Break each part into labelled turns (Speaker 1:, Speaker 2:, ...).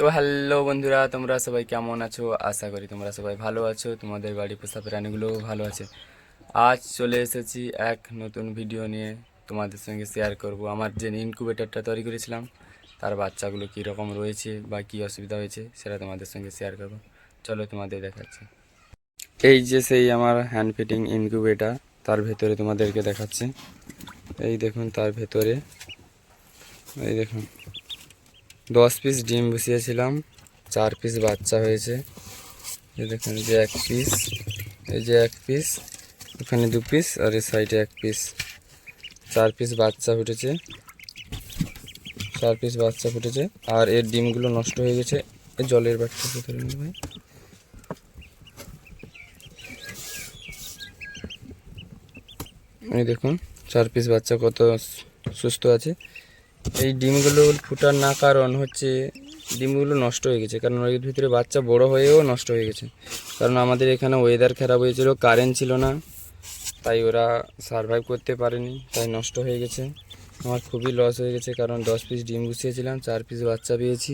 Speaker 1: তো হ্যালো বন্ধুরা, তোমরা সবাই কেমন আছো? আশা করি তোমরা সবাই ভালো আছো। তোমাদের বাড়ি পোষা প্রাণীগুলোও ভালো আছে। আজ চলে এসেছি এক নতুন ভিডিও নিয়ে। তোমাদের সঙ্গে শেয়ার করব। আমার যে ইনকিউবেটরটা তৈরি করেছিলাম, তার বাচ্চাগুলো কী রকম রয়েছে বা কী অসুবিধা হয়েছে, সেটা তোমাদের সঙ্গে শেয়ার করব। চলো তোমাদের দেখাচ্ছি। এই যে সেই আমার হ্যান্ড ফিটিং ইনকিউবেটার তার ভেতরে তোমাদেরকে দেখাচ্ছি। এই দেখুন, তার ভেতরে। এই দেখুন। দশ পিস ডিম বসিয়েছিলাম, চার পিস বাচ্চা হয়েছে। এই দেখুন যে এক পিস এই যে এক পিস ওখানে দু পিস আর এই সাইডে এক পিস চার পিস বাচ্চা ফুটেছে, চার পিস বাচ্চা ফুটেছে আর এর ডিমগুলো নষ্ট হয়ে গেছে। জলের বাচ্চা ভাই। এই দেখুন, চার পিস বাচ্চা কত সুস্থ আছে। এই ডিমগুলো ফুটার না কারণ হচ্ছে ডিমগুলো নষ্ট হয়ে গেছে। কারণ এর ভিতরে বাচ্চা বড় হয়েও নষ্ট হয়ে গেছে। কারণ আমাদের এখানে ওয়েদার খারাপ হয়েছিল কারেন্ট ছিল না। তাই ওরা সারভাইভ করতে পারেনি, তাই নষ্ট হয়ে গেছে। আমার খুবই লস হয়ে গেছে, কারণ দশ পিস ডিম গুছিয়েছিলাম চার পিস বাচ্চা পেয়েছি।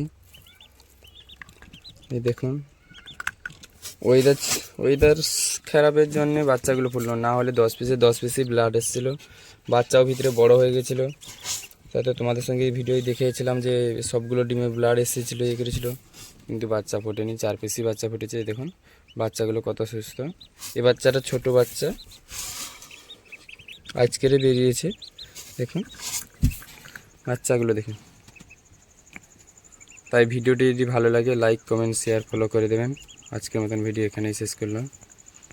Speaker 1: এই দেখুন ওয়েদার ওয়েদার খারাপের জন্য বাচ্চাগুলো ফুললো না হলে দশ পিসে দশ পিসই ব্লাড এসেছিল। বাচ্চাও ভিতরে বড় হয়ে গেছিল। তাতে তোমাদের সঙ্গে ভিডিওই দেখিয়েছিলাম যে সবগুলো ডিমে ব্লাড এসেছিল ইয়ে করেছিলো। কিন্তু বাচ্চা ফোটেনি, চার পিসই বাচ্চা ফুটেছে দেখুন। বাচ্চাগুলো কত সুস্থ। এ বাচ্চাটা ছোট বাচ্চা। আজকেরে বেরিয়েছে, দেখুন। বাচ্চাগুলো দেখুন। তাই ভিডিওটি যদি ভালো লাগে লাইক কমেন্ট শেয়ার ফলো করে দেবেন। আজকের মতন ভিডিও এখানেই শেষ করলাম।